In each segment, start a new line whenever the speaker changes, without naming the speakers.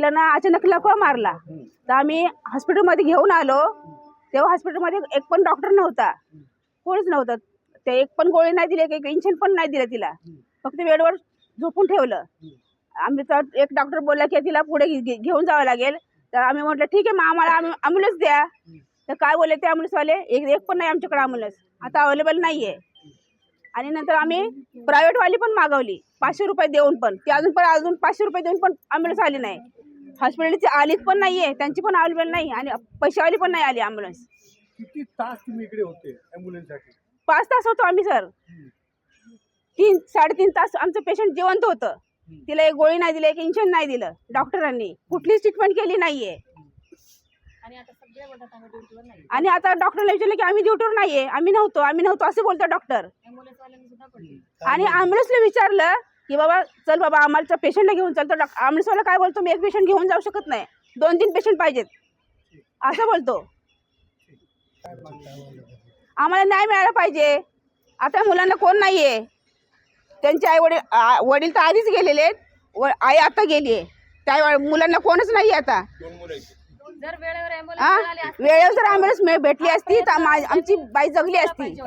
तिला ना अचानक लकवा मारला. तर आम्ही हॉस्पिटलमध्ये घेऊन आलो. तेव्हा हॉस्पिटलमध्ये एक पण डॉक्टर नव्हता. कोणीच नव्हतं. ते एक पण गोळी नाही दिली एक इंजेक्शन पण नाही दिलं तिला. फक्त वेळेवर झोपून ठेवलं. आम्ही तर एक डॉक्टर बोलला की तिला पुढे घे- घे- घेऊन जावं लागेल. तर आम्ही म्हटलं ठीक आहे मग आम्हाला ॲम्ब्युलन्स द्या. तर काय बोलले ते ॲम्ब्युलन्सवाले एक एक पण नाही आमच्याकडे ॲम्ब्युलन्स आता अवेलेबल नाही आहे आणि नंतर आम्ही प्रायव्हेटवाली पण मागवली. पाचशे रुपये देऊन पण. ती अजून पण अजून पाचशे रुपये देऊन पण ॲम्ब्युलन्स आली नाही. हॉस्पिटलची आलीच पण नाही आहे त्यांची पण अवेलेबल नाही आणि पैशावाली पण नाही आली ॲम्ब्युलन्स
किती तास तुम्ही इकडे होते ॲम्ब्युलन्ससाठी
पाच तास होतो आम्ही सर तीन साडेतीन तास आमचं पेशंट जिवंत होतं. तिला एक गोळी नाही दिली एक इंजेक्शन नाही दिलं. डॉक्टरांनी कुठलीच ट्रीटमेंट केली नाहीये. आणि आता डॉक्टरला विचारलं की आम्ही ड्युटीवर नाहीये आम्ही नव्हतो आम्ही नव्हतो असं बोलतो डॉक्टर आणि ॲम्ब्युलन्सला विचारलं की बाबा चल बाबा आम्हाला पेशंटला घेऊन चल. तर ॲम्ब्युलन्सवाला काय बोलतो मी एक पेशंट घेऊन जाऊ शकत नाही. दोन तीन पेशंट पाहिजेत. असं बोलतो. आम्हाला नाही मिळालं पाहिजे. आता मुलांना कोण नाही आहे त्यांचे आई वडील आ- वडील तर आधीच गेलेले आहेत. व आई आता गेली आहे त्या मुलांना कोणच नाही आहे आता
जर वेळेवर
जर मिळ- भेटली असती तर मा- आमची बाई जगली असती.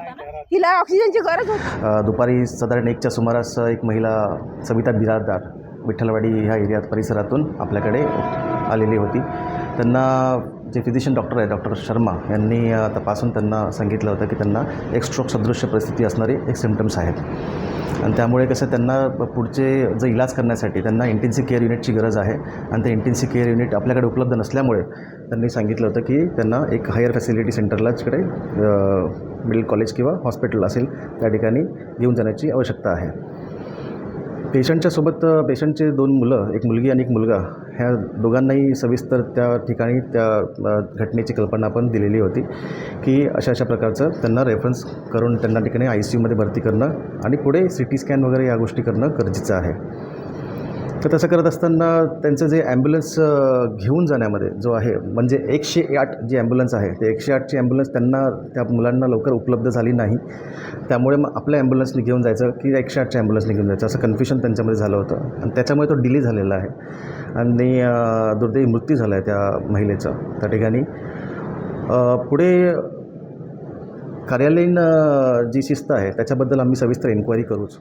तिला ऑक्सिजनची गरज होती.
अ, दुपारी साधारण एकच्या सुमारास एक महिला सविता बिराजदार विठ्ठलवाडी ह्या एरियात परिसरातून आपल्याकडे आलेली होती. त्यांना जे फिजिशियन डॉक्टर आहे डॉक्टर शर्मा यांनी तपासून त्यांना सांगितलं होतं की त्यांना एक स्ट्रोक सदृश्य परिस्थिती असणारे एक सिम्टम्स आहेत. आणि त्यामुळे कसं त्यांना पुढचे जे इलाज करण्यासाठी त्यांना इंटेन्सिव्ह केअर युनिटची गरज आहे आणि ते इंटेन्सिव्ह केअर युनिट आपल्याकडे उपलब्ध नसल्यामुळे त्यांनी सांगितलं होतं की त्यांना एक हायर फॅसिलिटी सेंटरला तिकडे मिडल कॉलेज किंवा हॉस्पिटल असेल त्या ठिकाणी घेऊन जाण्याची आवश्यकता आहे. पेशंटच्या सोबत पेशंटचे दोन मुलं एक मुलगी आणि एक मुलगा ह्या दोघांनाही सविस्तर त्या ठिकाणी त्या घटनेची कल्पना पण दिलेली होती की अशा अशा प्रकारचं त्यांना रेफरन्स करून त्यांना ठिकाणी आय सी यूमध्ये भरती करणं आणि पुढे सी टी स्कॅन वगैरे या गोष्टी करणं गरजेचं आहे. तर तसं करत असताना त्यांचं जे ॲम्ब्युलन्स घेऊन जाण्यामध्ये जो आहे म्हणजे एकशे आठ जी ॲम्ब्युलन्स आहे ते एकशे आठची ॲम्ब्युलन्स त्यांना त्या मुलांना लवकर उपलब्ध झाली नाही. त्यामुळे मग आपल्या ॲम्ब्युलन्सने घेऊन जायचं की एकशे आठच्या ॲम्ब्युलन्सने घेऊन जायचं असं कन्फ्युजन त्यांच्यामध्ये झालं होतं. आणि त्याच्यामुळे तो डिले झालेला आहे. आणि दुर्दैवी मृत्यू झाला आहे त्या महिलेचा त्या ठिकाणी. पुढे कार्यालयीन जी शिस्त आहे त्याच्याबद्दल आम्ही सविस्तर इन्क्वायरी करूच.